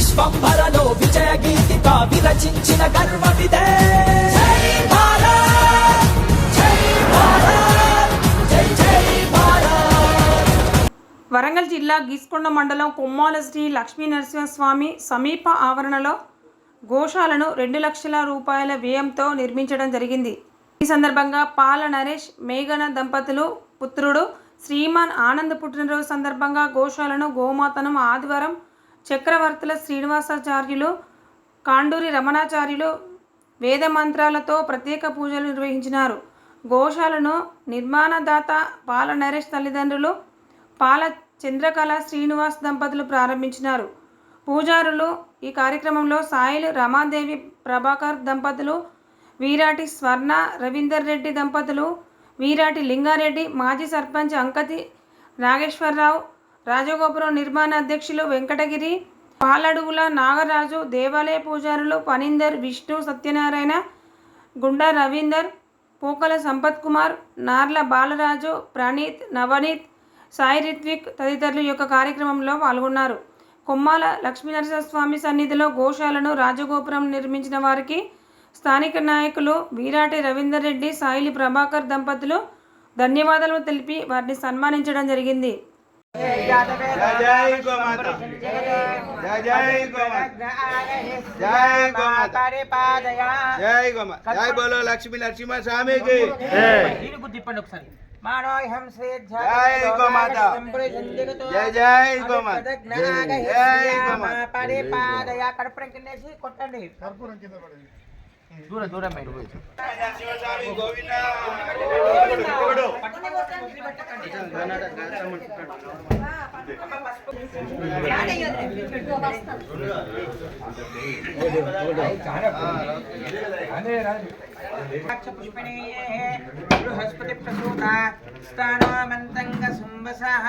విశ్వంభరలో విజయ గీతిక విరచించిన గర్వమిదే వరంగల్ జిల్లా గీసుకొండ మండలం కొమ్మాల శ్రీ లక్ష్మీ నరసింహస్వామి సమీప ఆవరణలో గోశాలను రెండు లక్షల రూపాయల వ్యయంతో నిర్మించడం జరిగింది. ఈ సందర్భంగా పాల నరేష్ మేఘన దంపతులు పుత్రుడు శ్రీమాన్ ఆనంద్ పుట్టినరోజు సందర్భంగా గోశాలను గోమాతను ఆదివారం చక్రవర్తుల శ్రీనివాసాచార్యులు కాండూరి రమణాచార్యులు వేద మంత్రాలతో ప్రత్యేక పూజలు నిర్వహించినారు. గోశాలను నిర్మాణదాత పాల నరేష్ తల్లిదండ్రులు పాల చంద్రకళ శ్రీనివాస్ దంపతులు ప్రారంభించినారు. పూజారులు ఈ కార్యక్రమంలో సాయిలు రమాదేవి ప్రభాకర్ దంపతులు వీరాటి స్వర్ణ రవీందర్ రెడ్డి దంపతులు వీరాటి లింగారెడ్డి మాజీ సర్పంచ్ అంకతి నాగేశ్వరరావు రాజగోపురం నిర్మాణ అధ్యక్షులు వెంకటగిరి పాలడుగుల నాగరాజు దేవాలయ పూజారులు పనిందర్ విష్ణు సత్యనారాయణ గుండా రవీందర్ పూకల సంపత్ కుమార్ నార్ల బాలరాజు ప్రణీత్ నవనీత్ సాయి రిత్విక్ తదితరులు యొక్క కార్యక్రమంలో పాల్గొన్నారు. కొమ్మాల లక్ష్మీనరసింహస్వామి సన్నిధిలో గోశాలను రాజగోపురం నిర్మించిన వారికి స్థానిక నాయకులు వీరాటి రవీందర్ రెడ్డి సాయిలి ప్రభాకర్ దంపతులు ధన్యవాదాలు తెలిపి వారిని సన్మానించడం జరిగింది. జయ జయ గోమాత జయ జయ గోమాత జయ గోమాత జయ గోమాత జయ బోలో లక్ష్మీ నరసింహ స్వామికి తిప్పండి ఒకసారి మానోహం శ్రీ జయ గోమాత జయ జయ గోమాత జయ గోమాత పడే పాదయ కర్పూరం కిందేసి కొట్టండి దూరం దూరం బయట నరసింహ బృహస్పతి ప్రసూత స్థానమంతంగ సుంబసః